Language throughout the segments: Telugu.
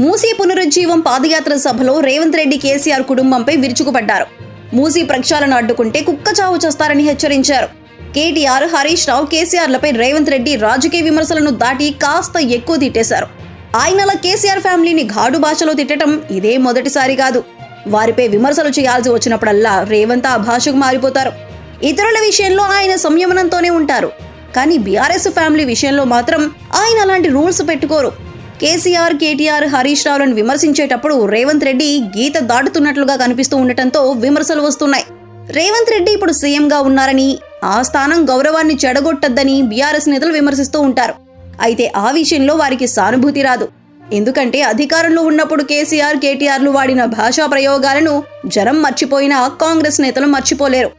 మూసీ పునరుజ్జీవం పాదయాత్ర సభలో రేవంత్ రెడ్డి కేసీఆర్ కుటుంబంపై విరుచుకుపడ్డారు. మూసీ ప్రక్షాళన అడ్డుకుంటే కుక్క చావు చేస్తారని హెచ్చరించారు. కేటీఆర్ హరీష్ రావు కేసీఆర్లపై రేవంత్ రెడ్డి రాజకీయ విమర్శలను దాటి కాస్త ఎక్కువ తిట్టేశారు. ఆయనలా కేసీఆర్ ఫ్యామిలీని ఘాడు భాషలో తిట్టడం ఇదే మొదటిసారి కాదు. వారిపై విమర్శలు చేయాల్సి వచ్చినప్పుడల్లా రేవంత్ ఆ భాషకు మారిపోతారు. ఇతరుల విషయంలో ఆయన సంయమనంతోనే ఉంటారు. కానీ బీఆర్ఎస్ ఫ్యామిలీ విషయంలో మాత్రం ఆయన అలాంటి రూల్స్ పెట్టుకోరు. కేసీఆర్ కేటీఆర్ హరీష్ రావులను విమర్శించేటప్పుడు రేవంత్ రెడ్డి గీత దాటుతున్నట్లుగా కనిపిస్తూ ఉండటంతో విమర్శలు వస్తున్నాయి. రేవంత్ రెడ్డి ఇప్పుడు సీఎంగా ఉన్నారని ఆ స్థానం గౌరవాన్ని చెడగొట్టద్దని బీఆర్ఎస్ నేతలు విమర్శిస్తూ ఉంటారు. అయితే ఆ విషయంలో వారికి సానుభూతి రాదు. ఎందుకంటే అధికారంలో ఉన్నప్పుడు కేసీఆర్ కేటీఆర్లు వాడిన భాషా ప్రయోగాలను జనం మర్చిపోయినా కాంగ్రెస్ నేతలు మర్చిపోలేరు.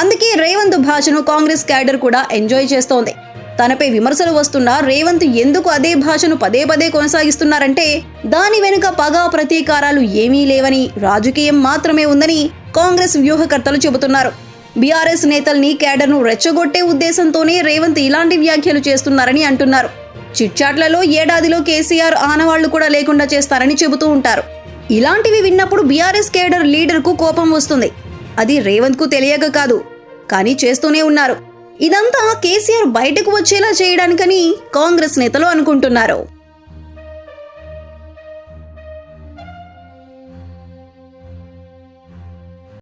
అందుకే రేవంత్ భాషను కాంగ్రెస్ క్యాడర్ కూడా ఎంజాయ్ చేస్తోంది. తనపై విమర్శలు వస్తున్న రేవంత్ ఎందుకు అదే భాషను పదే పదే కొనసాగిస్తున్నారంటే దాని వెనుక పగా ప్రతీకారాలు ఏమీ లేవని రాజకీయం మాత్రమే ఉందని కాంగ్రెస్ వ్యూహకర్తలు చెబుతున్నారు. బీఆర్ఎస్ నేతల్ని కేడర్ను రెచ్చగొట్టే ఉద్దేశంతోనే రేవంత్ ఇలాంటి వ్యాఖ్యలు చేస్తున్నారని అంటున్నారు. చిట్చాట్లలో ఏడాదిలో కేసీఆర్ ఆనవాళ్ళు కూడా లేకుండా చేస్తారని చెబుతూ ఉంటారు. ఇలాంటివి విన్నప్పుడు బీఆర్ఎస్ కేడర్ లీడర్కు కోపం వస్తుంది. అది రేవంత్కు తెలియక కాదు కానీ చేస్తూనే ఉన్నారు. ఇదంతా కేసీఆర్ బయటకు వచ్చేలా చేయడానికని కాంగ్రెస్ నేతలు అనుకుంటున్నారు.